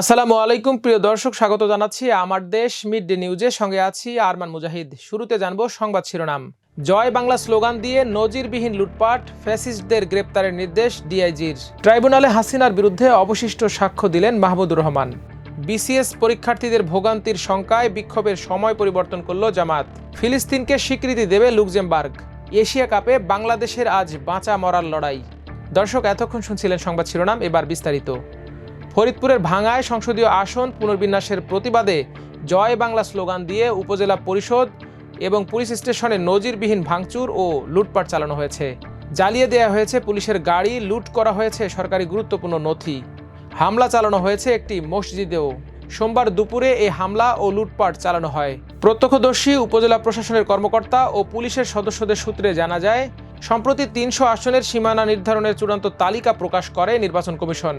আসসালামু আলাইকুম, প্রিয় দর্শক, স্বাগত জানাচ্ছি আমার দেশ মিড ডে নিউজে। সঙ্গে আছি আরমান মুজাহিদ। শুরুতে জানব সংবাদ শিরোনাম। জয় বাংলা স্লোগান দিয়ে নজিরবিহীন লুটপাট, ফ্যাসিস্টদের গ্রেপ্তারের নির্দেশ ডিআইজির। ট্রাইব্যুনালে হাসিনার বিরুদ্ধে অবশিষ্ট সাক্ষ্য দিলেন মাহমুদুর রহমান। বিসিএস পরীক্ষার্থীদের ভোগান্তির শঙ্কায় বিক্ষোভের সময় পরিবর্তন করল জামাত। ফিলিস্তিনকে স্বীকৃতি দেবে লুকজেমবার্গ এশিয়া কাপে বাংলাদেশের আজ বাঁচা মরার লড়াই। দর্শক, এতক্ষণ শুনছিলেন সংবাদ শিরোনাম, এবার বিস্তারিত। ফরিদপুরের ভাঙায় সংসদীয় আসন পুনর্বিন্যাসের প্রতিবাদে জয় বাংলা স্লোগান দিয়ে উপজেলা পরিষদ এবং পুলিশ স্টেশনে নজিরবিহীন ভাঙচুর ও লুটপাট চালানো হয়েছে। জ্বালিয়ে দেওয়া হয়েছে পুলিশের গাড়ি, লুট করা হয়েছে সরকারি গুরুত্বপূর্ণ নথি। হামলা চালানো হয়েছে একটি মসজিদেও। সোমবার দুপুরে এই হামলা ও লুটপাট চালানো হয়। প্রত্যক্ষদর্শী, উপজেলা প্রশাসনের কর্মকর্তা ও পুলিশের সদস্যদের সূত্রে জানা যায় সম্প্রতি তিনশো আসনের সীমানা নির্ধারণের চূড়ান্ত তালিকা প্রকাশ করে নির্বাচন কমিশন।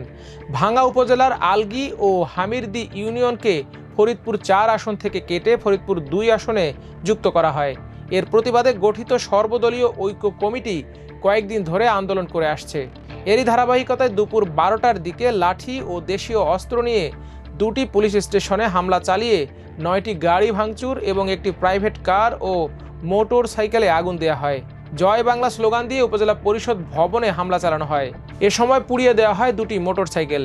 ভাঙ্গা উপজেলার আলগি ও হামিরদি ইউনিয়নকে ফরিদপুর চার আসন থেকে কেটে ফরিদপুর দুই আসনে যুক্ত করা হয়। এর প্রতিবাদে গঠিত সর্বদলীয় ঐক্য কমিটি কয়েকদিন ধরে আন্দোলন করে আসছে। এরই ধারাবাহিকতায় দুপুর বারোটার দিকে লাঠি ও দেশীয় অস্ত্র নিয়ে দুটি পুলিশ স্টেশনে হামলা চালিয়ে নয়টি গাড়ি ভাঙচুর এবং একটি প্রাইভেট কার ও মোটর সাইকেলে আগুন দেওয়া হয়। জয় বাংলা স্লোগান দিয়ে উপজেলা পরিষদ ভবনে হামলা চালানো হয়। এ সময় পুড়িয়ে দেওয়া হয় দুটি মোটরসাইকেল।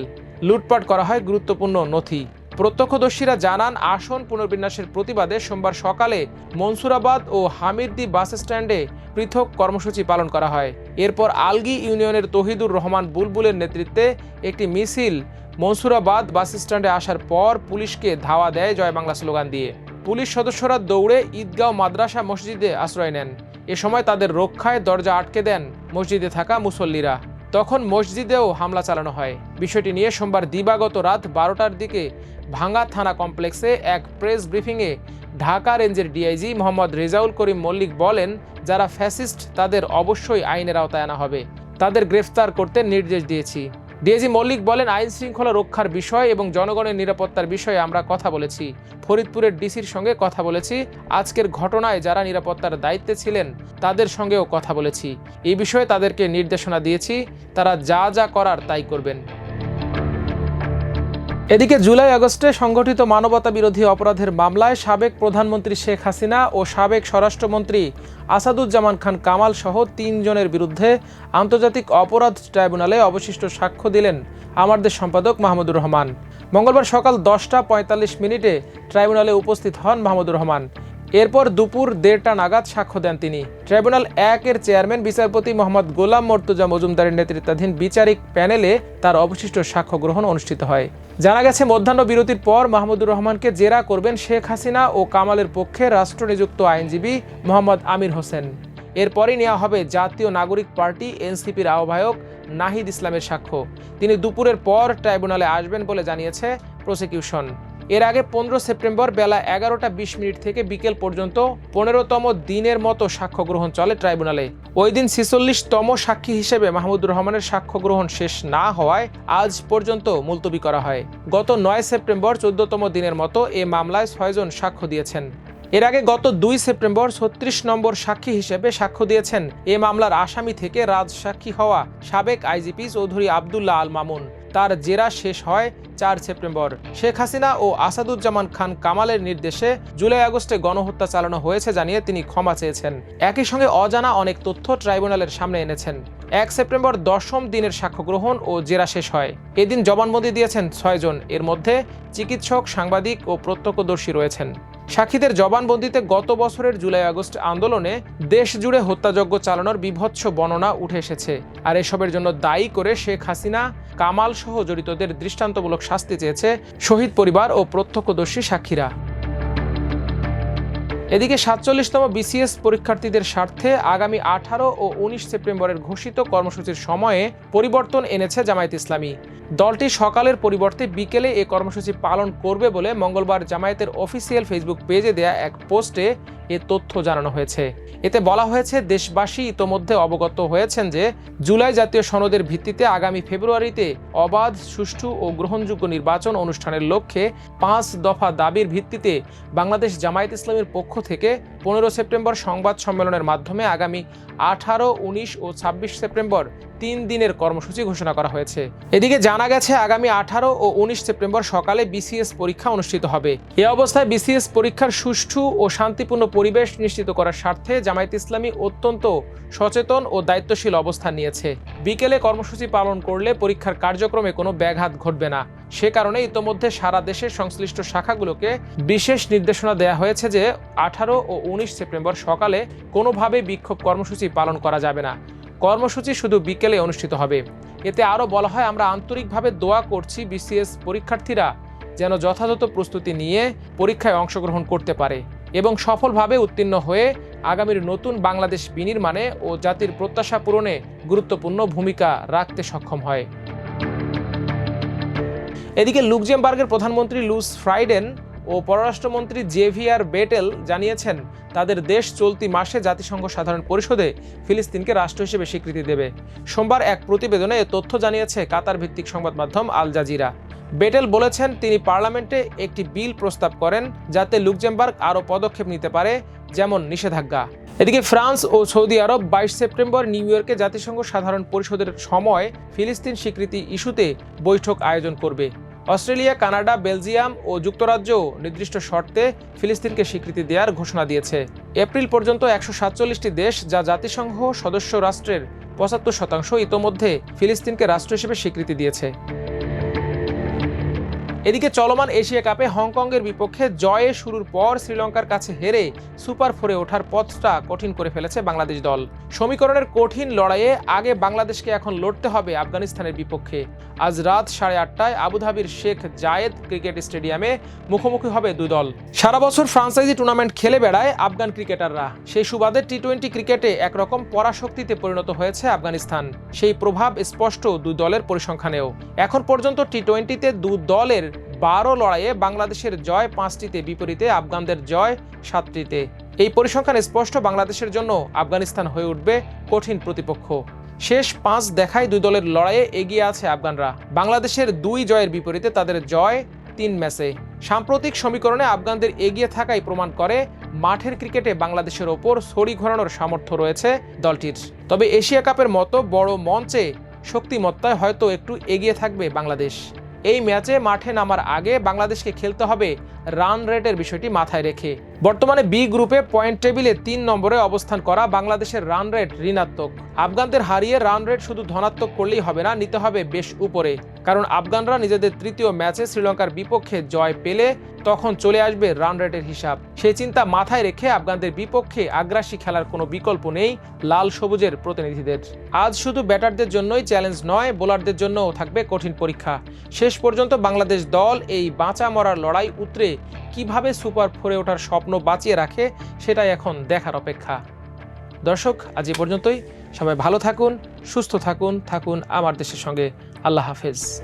লুটপাট করা হয় গুরুত্বপূর্ণ নথি। প্রত্যক্ষদর্শীরা জানান, আসন পুনর্বিন্যাসের প্রতিবাদে সোমবার সকালে মনসুরাবাদ ও হামিরদি বাস স্ট্যান্ডে পৃথক কর্মসূচি পালন করা হয়। এরপর আলগি ইউনিয়নের তহিদুর রহমান বুলবুলের নেতৃত্বে একটি মিছিল মনসুরাবাদ বাস স্ট্যান্ডে আসার পর পুলিশকে ধাওয়া দেয় জয় বাংলা স্লোগান দিয়ে। পুলিশ সদস্যরা দৌড়ে ঈদগাঁও মাদ্রাসা মসজিদে আশ্রয় নেন। এ সময় তাদের রক্ষায় দরজা আটকে দেন মসজিদে থাকা মুসল্লিরা। তখন মসজিদেও হামলা চালানো হয়। বিষয়টি নিয়ে সোমবার দিবাগত রাত বারোটার দিকে ভাঙ্গা থানা কমপ্লেক্সে এক প্রেস ব্রিফিংয়ে ঢাকা রেঞ্জের ডিআইজি মোহাম্মদ রেজাউল করিম মল্লিক বলেন, যারা ফ্যাসিস্ট তাদের অবশ্যই আইনের আওতায় আনা হবে। তাদের গ্রেফতার করতে নির্দেশ দিয়েছি। ডিএজি মল্লিক বলেন, আইন শৃঙ্খলা রক্ষার বিষয় এবং জনগণের নিরাপত্তার বিষয়ে আমরা কথা বলেছি। ফরিদপুরের ডিসির সঙ্গে কথা বলেছি। আজকের ঘটনায় যারা নিরাপত্তার দায়িত্বে ছিলেন, তাদের সঙ্গেও কথা বলেছি। এই বিষয়ে তাদেরকে নির্দেশনা দিয়েছি। তারা যা যা করার তাই করবেন। এদিকে জুলাই আগস্টে সংগঠিত মানবতা বিরোধী অপরাধের মামলায় সাবেক প্রধানমন্ত্রী শেখ হাসিনা ও সাবেক স্বরাষ্ট্রমন্ত্রী আসাদুজ্জামান খান কামাল সহ তিনজনের বিরুদ্ধে আন্তর্জাতিক অপরাধ ট্রাইব্যুনালে অবশিষ্ট সাক্ষ্য দিলেন আমাদের সম্পাদক মাহমুদুর রহমান। মঙ্গলবার সকাল দশটা পঁয়তাল্লিশ মিনিটে ট্রাইব্যুনালে উপস্থিত হন মাহমুদুর রহমান। এরপর দুপুর দেড়টা নাগাদ সাক্ষ্য দেন তিনি। ট্রাইব্যুনাল একের চেয়ারম্যান, বিচারপতি মোহাম্মদ গোলাম মর্তুজা মজুমদারের নেতৃত্বাধীন বিচারিক প্যানেলে তার অবশিষ্ট সাক্ষ্য গ্রহণ অনুষ্ঠিত হয়। জানা গেছে, মধ্যাহ্ন বিরতির পর মাহমুদুর রহমানকে জেরা করবেন শেখ হাসিনা ও কামালের পক্ষে রাষ্ট্রনিযুক্ত আইনজীবী মোহাম্মদ আমির হোসেন। এরপরই নেওয়া হবে জাতীয় নাগরিক পার্টি, এনসিপির আহ্বায়ক নাহিদ ইসলামের সাক্ষ্য। তিনি দুপুরের পর ট্রাইব্যুনালে আসবেন বলে জানিয়েছে প্রসিকিউশন। এর আগে পনেরো সেপ্টেম্বর বেলা এগারোটা বিশ মিনিট থেকে বিকেল পর্যন্ত পনেরোতম দিনের মতো সাক্ষ্য গ্রহণ চলে ট্রাইব্যুনালে। ওই দিন ছিচল্লিশতম সাক্ষী হিসেবে মাহমুদুর রহমানের সাক্ষ্য গ্রহণ শেষ না হওয়ায় আজ পর্যন্ত মুলতবি করা হয়। গত নয় সেপ্টেম্বর চোদ্দতম দিনের মতো এ মামলায় ছয়জন সাক্ষ্য দিয়েছেন। এর আগে গত দুই সেপ্টেম্বর ছত্রিশ নম্বর সাক্ষী হিসেবে সাক্ষ্য দিয়েছেন এ মামলার আসামি থেকে রাজসাক্ষী হওয়া সাবেক আইজিপি চৌধুরী আবদুল্লাহ আল মামুন। তার জেরা শেষ হয় চার সেপ্টেম্বর। শেখ হাসিনা ও আসাদুজ্জামান খান কামালের নির্দেশে জুলাই আগস্টে গণহত্যা চালানো হয়েছে জানিয়ে তিনি ক্ষমা চেয়েছেন। একই সঙ্গে অজানা অনেক তথ্য ট্রাইব্যুনালের সামনে এনেছেন। এক সেপ্টেম্বর দশম দিনের সাক্ষ্য গ্রহণ ও জেরা শেষ হয়। এদিন জবানবন্দি দিয়েছেন ছয়জন। এর মধ্যে চিকিৎসক, সাংবাদিক ও প্রত্যক্ষদর্শী রয়েছেন। সাক্ষীদের জবানবন্দিতে গত বছরের জুলাই আগস্ট আন্দোলনে দেশ জুড়ে হত্যাযজ্ঞ চালানোর বিভৎস বর্ণনা উঠে এসেছে। আর এসবের জন্য দায়ী করে শেখ হাসিনা কামাল সহ জড়িতদের দৃষ্টান্তমূলক শাস্তি চেয়েছে শহীদ পরিবার ও প্রত্যক্ষদর্শী সাক্ষীরা। এদিকে সাতচল্লিশতম বিসিএস পরীক্ষার্থীদের স্বার্থে আগামী আঠারো ও উনিশ সেপ্টেম্বরের ঘোষিত কর্মসূচির সময়ে পরিবর্তন এনেছে জামায়াত ইসলামী। দলটি সকালের পরিবর্তে বিকেলে এ কর্মসূচি পালন করবে বলে মঙ্গলবার জামায়াতের অফিসিয়াল ফেসবুক পেজে দেয়া এক পোস্টে এ তথ্য জানানো হয়েছে। এতে বলা হয়েছে, দেশবাসী ইতোমধ্যে অবগত হয়েছেন যে জুলাই জাতীয় সনদের ভিত্তিতে আগামী ফেব্রুয়ারিতে অবাধ, সুষ্ঠু ও গ্রহণযোগ্য নির্বাচন অনুষ্ঠানের লক্ষ্যে পাঁচ দফা দাবির ভিত্তিতে বাংলাদেশ জামায়াত ইসলামের পক্ষ থেকে পনেরো সেপ্টেম্বর সংবাদ সম্মেলনের মাধ্যমে আগামী আঠারো, উনিশ ও ছাব্বিশ সেপ্টেম্বর তিন দিনের কর্মসূচি ঘোষণা করা হয়েছে। এদিকে জানা গেছে, আগামী আঠারো ও উনিশ সেপ্টেম্বর সকালে বিসিএস পরীক্ষা অনুষ্ঠিত হবে। এ অবস্থায় বিসিএস পরীক্ষার সুষ্ঠু ও শান্তিপূর্ণ পরিবেশ নিশ্চিত করার স্বার্থে জামায়াত ইসলামী অত্যন্ত সচেতন ও দায়িত্বশীল অবস্থান নিয়েছে। বিকেলে কর্মসূচি পালন করলে পরীক্ষার কার্যক্রমে কোনো ব্যাঘাত ঘটবে না। সে কারণে ইতোমধ্যে সারা দেশের সংশ্লিষ্ট শাখাগুলোকে বিশেষ নির্দেশনা দেওয়া হয়েছে যে আঠারো ও উনিশ সেপ্টেম্বর সকালে কোনোভাবে বিক্ষোভ কর্মসূচি পালন করা যাবে না। কর্মসূচি শুধু বিকেলে অনুষ্ঠিত হবে। এতে আরও বলা হয়, আমরা আন্তরিকভাবে দোয়া করছি বিসিএস পরীক্ষার্থীরা যেন যথাযথ প্রস্তুতি নিয়ে পরীক্ষায় অংশগ্রহণ করতে পারে। এবং সফলভাবে উত্তীর্ণ হয়ে আগামীর নতুন বাংলাদেশ বিনির্মাণে ও জাতির প্রত্যাশা পূরণে গুরুত্বপূর্ণ ভূমিকা রাখতে সক্ষম হয়। এদিকে লুকজেমবার্গের প্রধানমন্ত্রী লুস ফ্রাইডেন ও পররাষ্ট্রমন্ত্রী জেভিয়ার বেটেল জানিয়েছেন, তাদের দেশ চলতি মাসে জাতিসংঘ সাধারণ পরিষদে ফিলিস্তিনকে রাষ্ট্র হিসেবে স্বীকৃতি দেবে। সোমবার এক প্রতিবেদনে তথ্য জানিয়েছে কাতার ভিত্তিক সংবাদ মাধ্যম আল জাজিরা। বেটেল বলেছেন তিনি পার্লামেন্টে একটি বিল প্রস্তাব করেন যাতে লুকজেমবার্গ আরও পদক্ষেপ নিতে পারে, যেমন নিষেধাজ্ঞা। এদিকে ফ্রান্স ও সৌদি আরব বাইশ সেপ্টেম্বর নিউ ইয়র্কে জাতিসংঘ সাধারণ পরিষদের সময় ফিলিস্তিন স্বীকৃতি ইস্যুতে বৈঠক আয়োজন করবে। অস্ট্রেলিয়া, কানাডা, বেলজিয়াম ও যুক্তরাজ্য নির্দিষ্ট শর্তে ফিলিস্তিনকে স্বীকৃতি দেওয়ার ঘোষণা দিয়েছে। এপ্রিল পর্যন্ত একশো সাতচল্লিশটি দেশ যা জাতিসংঘ সদস্য রাষ্ট্রের পঁচাত্তর শতাংশ ইতোমধ্যে ফিলিস্তিনকে রাষ্ট্র হিসেবে স্বীকৃতি দিয়েছে। এদিকে চলমান এশিয়া কাপে হংকংয়ের বিপক্ষে জয়ে শুরুর পর শ্রীলঙ্কার কাছে হেরে সুপার ফোরে ওঠার পথটা কঠিন করে ফেলেছে বাংলাদেশ দল। সমীকরণের কঠিন লড়াইয়ে আগে বাংলাদেশকে এখন লড়তে হবে আফগানিস্তানের বিপক্ষে। আজ রাত সাড়ে আটটায় আবুধাবির শেখ জায়েদ ক্রিকেট স্টেডিয়ামে মুখোমুখি হবে দুই দল। সারা বছর ফ্রান্সাইজি টুর্নামেন্ট খেলে বেড়ায় আফগান ক্রিকেটাররা। সেই সুবাদে টি টোয়েন্টি ক্রিকেটে একরকম পরাশক্তিতে পরিণত হয়েছে আফগানিস্তান। সেই প্রভাব স্পষ্ট দুই দলের পরিসংখ্যানেও। এখন পর্যন্ত টি টোয়েন্টিতে দু দলের বারো লড়াইয়ে বাংলাদেশের জয় পাঁচটিতে বিপরীতে, আফগানদের জয় সাতটিতে। এই পরিসংখ্যান স্পষ্ট, বাংলাদেশের জন্য আফগানিস্তান হয়ে উঠবে কঠিন প্রতিপক্ষ। শেষ পাঁচ দেখায় দুই দলের লড়াইয়ে এগিয়ে আছে আফগানরা। বাংলাদেশের দুই জয়ের বিপরীতে তাদের জয় তিন ম্যাচে। সাম্প্রতিক সমীকরণে আফগানদের এগিয়ে থাকাই প্রমাণ করে, মাঠের ক্রিকেটে বাংলাদেশের ওপর ছড়ি ঘোরানোর সামর্থ্য রয়েছে দলটির। তবে এশিয়া কাপের মতো বড় মঞ্চে শক্তিমত্তায় হয়তো একটু এগিয়ে থাকবে বাংলাদেশ। এই ম্যাচে মাঠে নামার আগে বাংলাদেশকে খেলতে হবে রান রেটের বিষয়টি মাথায় রেখে। বর্তমানে বি গ্রুপে পয়েন্ট টেবিলে তিন নম্বরে অবস্থান করা বাংলাদেশের রান রেট ঋণাত্মক। আফগানদের হারিয়ে রান রেট শুধু ধনাত্মক করলেই হবে না, নিতে হবে বেশ উপরে। কারণ আফগানরা নিজেদের তৃতীয় ম্যাচে শ্রীলঙ্কার বিপক্ষে জয় পেলে তখন চলে আসবে রান রেটের হিসাব। সেই চিন্তা মাথায় রেখে আফগানদের বিপক্ষে আগ্রাসী খেলার কোনো বিকল্প নেই লাল সবুজের প্রতিনিধিদের। আজ শুধু ব্যাটারদের জন্যই চ্যালেঞ্জ নয়, বোলারদের জন্যও থাকবে কঠিন পরীক্ষা। শেষ পর্যন্ত বাংলাদেশ দল এই বাঁচা মরার লড়াই উতরে কীভাবে সুপার ফোরে ওঠার স্বপ্ন বাঁচিয়ে রাখে সেটাই এখন দেখার অপেক্ষা। দর্শক, আজ এ পর্যন্তই। সবাই ভালো থাকুন, সুস্থ থাকুন থাকুন আমার দেশের সঙ্গে। আল্লাহ হাফেজ।